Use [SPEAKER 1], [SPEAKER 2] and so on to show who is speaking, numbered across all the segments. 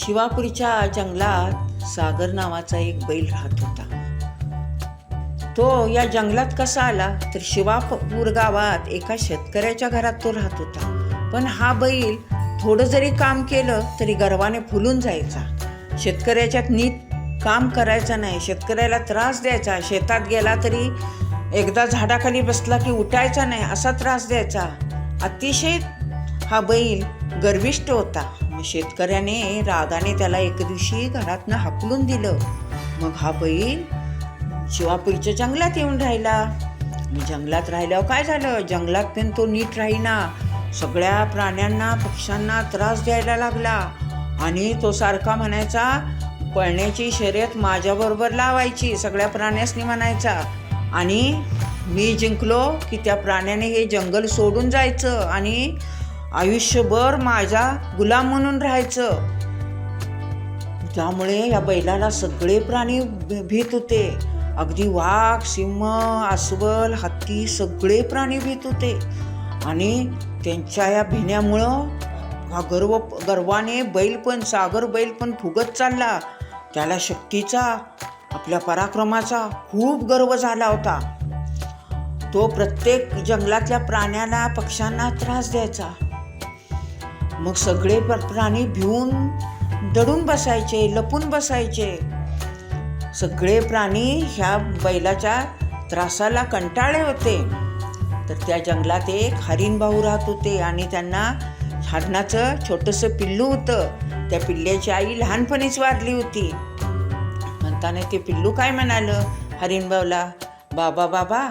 [SPEAKER 1] शिवापुरीच्या जंगलात सागर नावाचा एक बैल राहत होता. तो या जंगलात कसा आला तर शिवापूर गावात एका शेतकऱ्याच्या घरात तो राहत होता. पण हा बैल थोडं जरी काम केलं तरी गर्वाने फुलून जायचा. शेतकऱ्याच्यात नीट काम करायचं नाही शेतकऱ्याला त्रास द्यायचा. शेतात गेला तरी एकदा झाडाखाली बसला की उठायचा नाही असा त्रास द्यायचा. अतिशय हा बैल गर्विष्ट होता. शेतकऱ्याने रागाने त्याला एक दिवशी घरातनं हाकलून दिलं. मग हा बैल शिवापूरच्या जंगलात येऊन राहिला. जंगलात राहिल्यावर काय झालं? जंगलात पण तो नीट राहीना. सगळ्या प्राण्यांना पक्ष्यांना त्रास द्यायला लागला. आणि तो सारखा म्हणायचा पळण्याची शर्यत माझ्याबरोबर लावायची. सगळ्या प्राण्यासनी म्हणायचा. आणि मी जिंकलो की त्या प्राण्याने हे जंगल सोडून जायचं. आणि आयुष्यभर माझा गुलाम म्हणून राहायचं. त्यामुळे या बैलाला सगळे प्राणी भीत होते. अगदी वाघ सिंह अस्वल हत्ती सगळे प्राणी भीत होते. आणि त्यांच्या या भिण्यामुळं हा गर्व गर्वाने बैल पण सागर बैल पण फुगत चालला. त्याला शक्तीचा आपल्या पराक्रमाचा खूप गर्व झाला होता. तो प्रत्येक जंगलातल्या प्राण्याला पक्ष्यांना त्रास द्यायचा. मग सगळे प्राणी भिवून दडून बसायचे लपून बसायचे. सगळे प्राणी ह्या बैलाच्या त्रासाला कंटाळे होते. तर त्या जंगलात एक हरिण भाऊ राहत होते आणि त्यांना हरणाचं छोटंसं पिल्लू होतं. त्या पिल्ल्याची आई लहानपणीच वारली होती. म्हणताना ते पिल्लू काय म्हणालं हरिण भाऊला? बाबा बाबा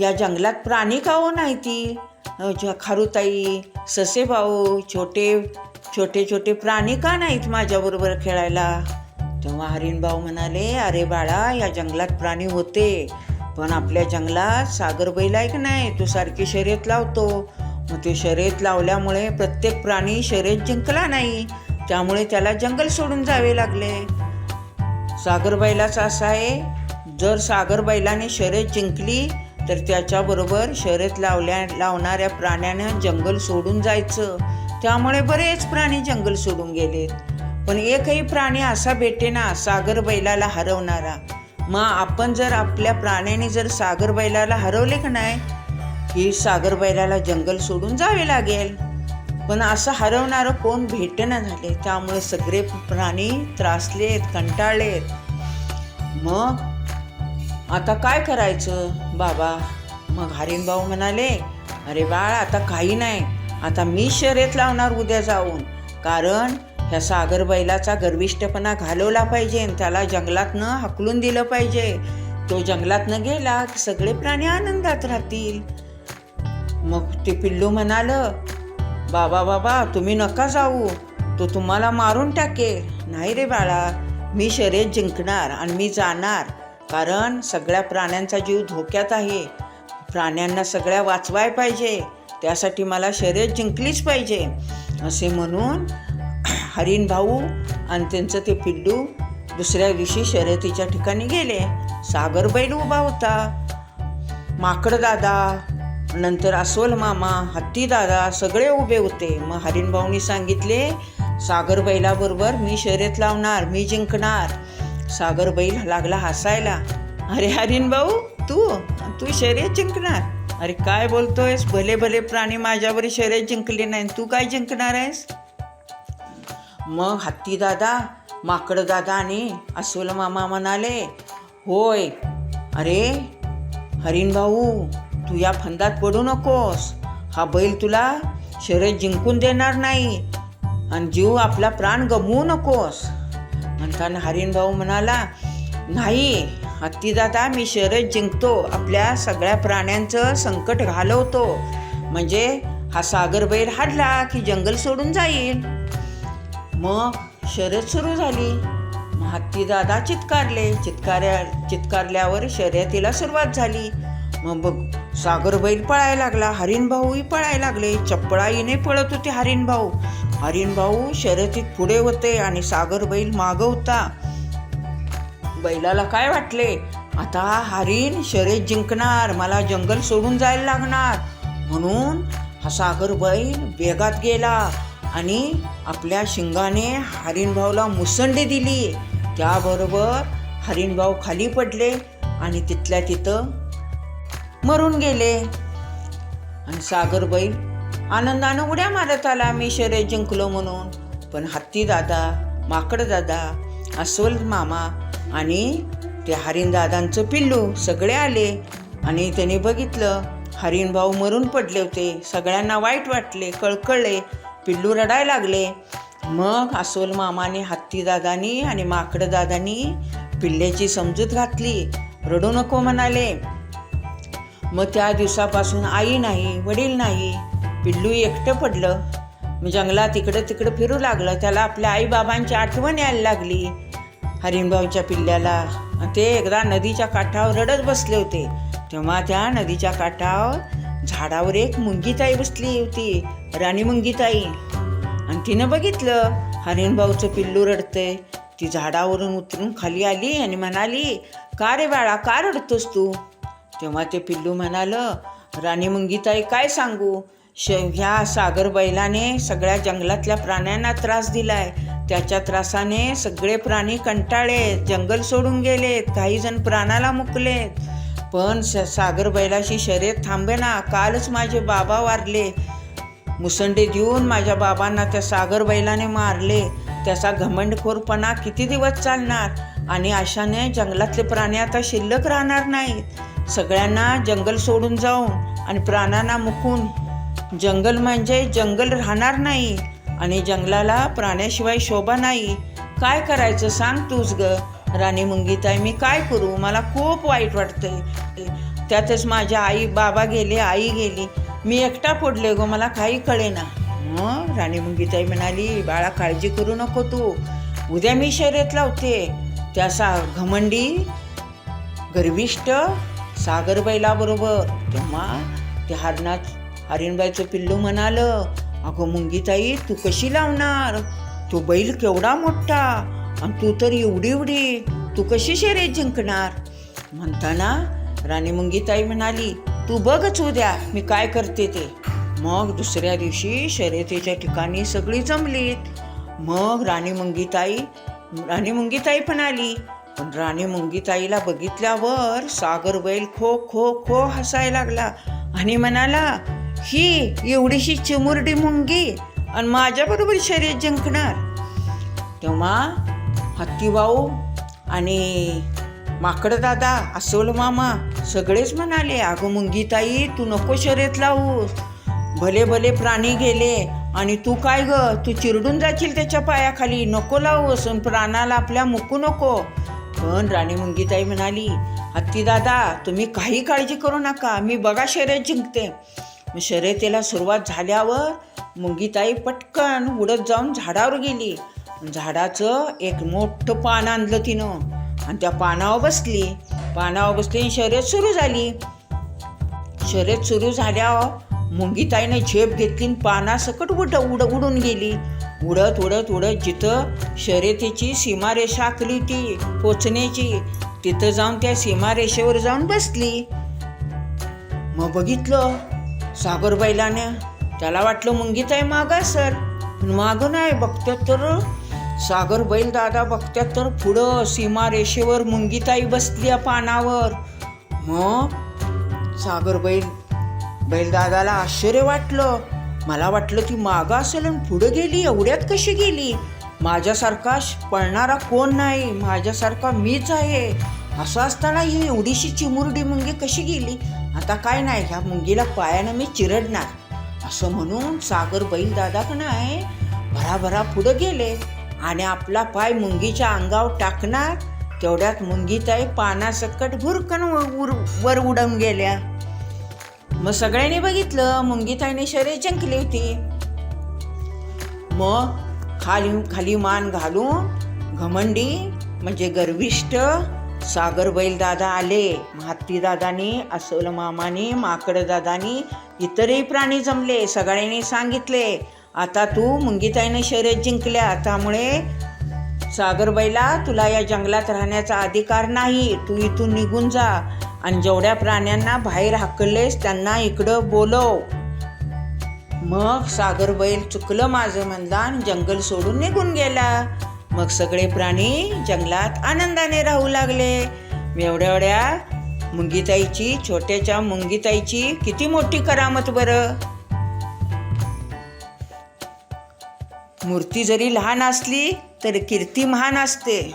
[SPEAKER 1] या जंगलात प्राणी का हो नाही ती? खारुताई ससे भाऊ छोटे छोटे छोटे प्राणी का नाहीत माझ्याबरोबर खेळायला? तेव्हा हरिणभाऊ म्हणाले अरे बाळा या जंगलात प्राणी होते पण आपल्या जंगलात सागर बैल आहे की नाही? तो सारखी शर्यत लावतो. मग ते शर्यत लावल्यामुळे प्रत्येक प्राणी शर्यत जिंकला नाही. त्यामुळे त्याला जंगल सोडून जावे लागले. सागर बैलाचं असं आहे जर सागर बैलाने शर्यत जिंकली तर त्याच्याबरोबर शर्यत लावल्या लावणाऱ्या प्राण्यानं जंगल सोडून जायचं. त्यामुळे बरेच प्राणी जंगल सोडून गेलेत पण एकही प्राणी असा भेटे ना सागर बैलाला हरवणारा. मग आपण जर आपल्या प्राण्याने जर सागर बैलाला हरवले का नाही? की सागर बैलाला जंगल सोडून जावे लागेल? पण असं हरवणारं कोण भेटेना झाले? त्यामुळे सगळे प्राणी त्रासलेत कंटाळलेत. मग आता काय करायचं? बाबा मग हरिणभाऊ म्हणाले अरे बाळ आता काही नाही. आता मी शर्यत लावणार उद्या जाऊन. कारण ह्या सागर बैलाचा गर्विष्टपणा घालवला पाहिजे आणि त्याला जंगलातनं हकलून दिलं पाहिजे. तो जंगलातनं गेला की सगळे प्राणी आनंदात राहतील. मग ते पिल्लू म्हणालं बाबा बाबा तुम्ही नका जाऊ. तो तुम्हाला मारून टाकेल. नाही रे बाळा मी शर्यत जिंकणार आणि मी जाणार. कारण सगळ्या प्राण्यांचा जीव धोक्यात आहे. प्राण्यांना सगळ्या वाचवाय पाहिजे. त्यासाठी मला शर्यत जिंकलीच पाहिजे. असे म्हणून हरिण भाऊ आणि त्यांचं ते पिल्लू दुसऱ्या दिवशी शर्यतीच्या ठिकाणी गेले. सागर बैल उभा होता. माकडदादा नंतर अस्वल मामा हत्ती दादा सगळे उभे होते. मग हरिणभाऊनी सांगितले सागर बैलाबरोबर मी शर्यत लावणार मी जिंकणार. सागर बैल लागला हसायला. अरे हरिण भाऊ तू? तू शर्यत जिंकणार. अरे काय बोलतोयस? भले भले प्राणी माझ्यावर शर्यत जिंकले नाही तू काय जिंकणार आहेस? मग हत्ती दादा माकड दादा आणि अस्वल मामा म्हणाले होय. अरे हरिण भाऊ तू या फंदात पडू नकोस. हा बैल तुला शर्यत जिंकून देणार नाही आणि जीव आपला प्राण गमवू नकोस. म्हणताना हरिण भाऊ म्हणाला नाही हत्तीदादा मी शर्यत जिंकतो. आपल्या सगळ्या प्राण्यांचं संकट घालवतो. म्हणजे हा सागर बैल हाडला की जंगल सोडून जाईल. मग शर्यत सुरू झाली. मग हत्ती चित्कारले. चित्कार्या चित्कारल्यावर शर्यतीला सुरुवात झाली. मग बघ सागर बैल पळायला लागला हरिण भाऊही पळायला लागले. चपळाईने पळत होते हरिण भाऊ. हरिण भाऊ शर्यतीत पुढे होते आणि सागर बैल मागं होता बैलाला काय वाटले? आता हरिण शर्यत जिंकणार मला जंगल सोडून जायला लागणार. म्हणून हा सागर बैल वेगात गेला आणि आपल्या शिंगाने हरिणभाऊला मुसंडी दिली. त्याबरोबर हरिणभाऊ खाली पडले आणि तिथल्या तिथं मरून गेले. आणि सागर बैल आनंदानं उड्या मारत आला मी शर्यत जिंकलो म्हणून. पण हत्ती दादा माकड दादा अस्वल मामा आणि ते हरिण दादांचं पिल्लू सगळे आले आणि त्याने बघितलं हरिण भाऊ मरून पडले होते. सगळ्यांना वाईट वाटले कळकळले पिल्लू रडायला लागले. मग अस्वल मामाने हत्ती दादानी आणि माकड दादानी पिल्ल्याची समजूत घातली. रडू नको म्हणाले. मग त्या दिवसापासून आई नाही वडील नाही. पिल्लू एकटं पडलं. मग जंगलात इकडं तिकडं फिरू लागलं. त्याला आपल्या आईबाबांची आठवण यायला लागली. हरिणभाऊच्या पिल्ल्याला. आणि ते एकदा नदीच्या काठावर रडत बसले होते. तेव्हा त्या नदीच्या काठावर झाडावर एक मुंगीताई बसली होती. राणी मुंगीताई. आणि तिनं बघितलं हरिणभाऊचं पिल्लू रडतंय. ती झाडावरून उतरून खाली आली आणि म्हणाली का रे बाळा का रडतोस तू? तेव्हा ते पिल्लू म्हणालं राणी मुंगीताई काय सांगू? श ह्या सागर बैलाने सगळ्या जंगलातल्या प्राण्यांना त्रास दिलाय. त्याच्या त्रासाने सगळे प्राणी कंटाळे जंगल सोडून गेलेत काही जण प्राणाला मुकलेत. पण स सागर बैलाशी शर्यत थांबेना कालच माझे बाबा वारले. मुसंडे देऊन माझ्या बाबांना त्या सागर बैलाने मारले. त्याचा घमंडखोरपणा किती दिवस चालणार? आणि अशाने जंगलातले प्राणी आता शिल्लक राहणार नाहीत. सगळ्यांना जंगल सोडून जाऊन आणि प्राण्यांना मुकून. जंगल म्हणजे जंगल राहणार नाही आणि जंगलाला प्राण्याशिवाय शोभा नाही. काय करायचं सांग तूच ग. राणी मुंगीताई मी काय करू? मला खूप वाईट वाटतंय. त्यातच माझ्या आई बाबा गेले आई गेली. मी एकटा पडले गो मला काही कळेना. मग राणी मुंगीताई म्हणाली बाळा काळजी करू नको तू. उद्या मी शर्यत लावते. त्या सा घमंडी गर्विष्ट सागर बैलाबरोबर तेव्हा ते हरणात हरिणबाईचं पिल्लू म्हणालं अगं मुंगीताई तू कशी लावणार? तो बैल केवढा मोठा आणि तू तर एवढी एवढी. तू कशी शर्यत जिंकणार? म्हणताना राणी मुंगीताई म्हणाली तू बघच उद्या मी काय करते ते. मग दुसऱ्या दिवशी शर्यतीच्या ठिकाणी सगळी जमलीत. मग राणी मुंगीताई राणी मुंगीताई पण आली पण राणी मुंगीताईला बघितल्यावर सागर बैल खो खो खो हसायला लागला आणि म्हणाला ही एवढीशी चिमुरडी मुंगी आणि माझ्याबरोबर शर्यत जिंकणार. तेव्हा हत्तीभाऊ आणि माकड दादा असोल मामा सगळेच म्हणाले अगं मुंगीताई तू नको शर्यत लावूस. भले भले प्राणी गेले आणि तू काय ग? तू चिरडून जाशील त्याच्या पायाखाली. नको लावूस आणि प्राणाला आपल्या मुकू नको. पण राणी मुंगीताई म्हणाली हत्ती दादा तुम्ही काही काळजी करू नका मी बघा शर्यत जिंकते. मग शर्यतीला सुरुवात झाल्यावर मुंगीताई पटकन उडत जाऊन झाडावर गेली. झाडाचं एक मोठं पान आणलं तिनं. आणि त्या पानावर बसली. पानावर बसली आणि शर्यत सुरू झाली. शर्यत सुरू झाल्यावर मुंगीताईने झेप घेतली आणि पानासकट उड उड उडून गेली. उडत उडत उडत जिथं शर्यतीची सीमारेषा आखली ती पोचण्याची तिथं जाऊन त्या सीमारेषेवर जाऊन बसली. मग बघितलं सागर बैलाने त्याला वाटलं मुंगीताई मागा सर मागं नाही बघत्यात तर सागर बैल दादा बघत्यात तर पुढं सीमारेषेवर मुंगीताई बसली या पानावर. मग सागर बैल बैलदादाला आश्चर्य वाटलं. मला वाटलं ती मागं असेल आणि पुढं गेली एवढ्यात कशी गेली? माझ्यासारखा श- पळणारा कोण नाही? माझ्यासारखा मीच आहे. असं असताना ही एवढीशी चिमुरडी मुंगी कशी गेली? आता काय नाही ह्या मुंगीला पायानं मी चिरडणार. असं म्हणून सागर बैलदादा का नाही भराभरा पुढं गेले. आणि आपला पाय मुंगीच्या अंगावर टाकणार तेवढ्यात मुंगीताई पानासकट भुरकन वर उडून गेल्या. मग सगळ्यांनी बघितलं मुंगीताईने शरीर जिंकली होती. मग खाली खाली मान घालून घमंडी म्हणजे गर्विष्ट सागर बैल दादा आले. हत्ती दादानी अस्वल मामानी माकडदादानी इतरही प्राणी जमले. सगळ्यांनी सांगितले आता तू मुंगीताईने शर्यत जिंकल्या. त्यामुळे सागरबाईला तुला या जंगलात राहण्याचा अधिकार नाही. तू इथून निघून जा. आणि जेवढ्या प्राण्यांना बाहेर हाकललेस त्यांना इकडं बोलव. मग सागर बैल चुकलं माझं म्हणला आणि जंगल सोडून निघून गेला. मग सगळे प्राणी जंगलात आनंदाने राहू लागले. एवढ्या एवढ्या मुंगीताईची छोट्याच्या मुंगीताईची किती मोठी करामत बरं. मूर्ती जरी लहान असली तरी कीर्ती महान असते.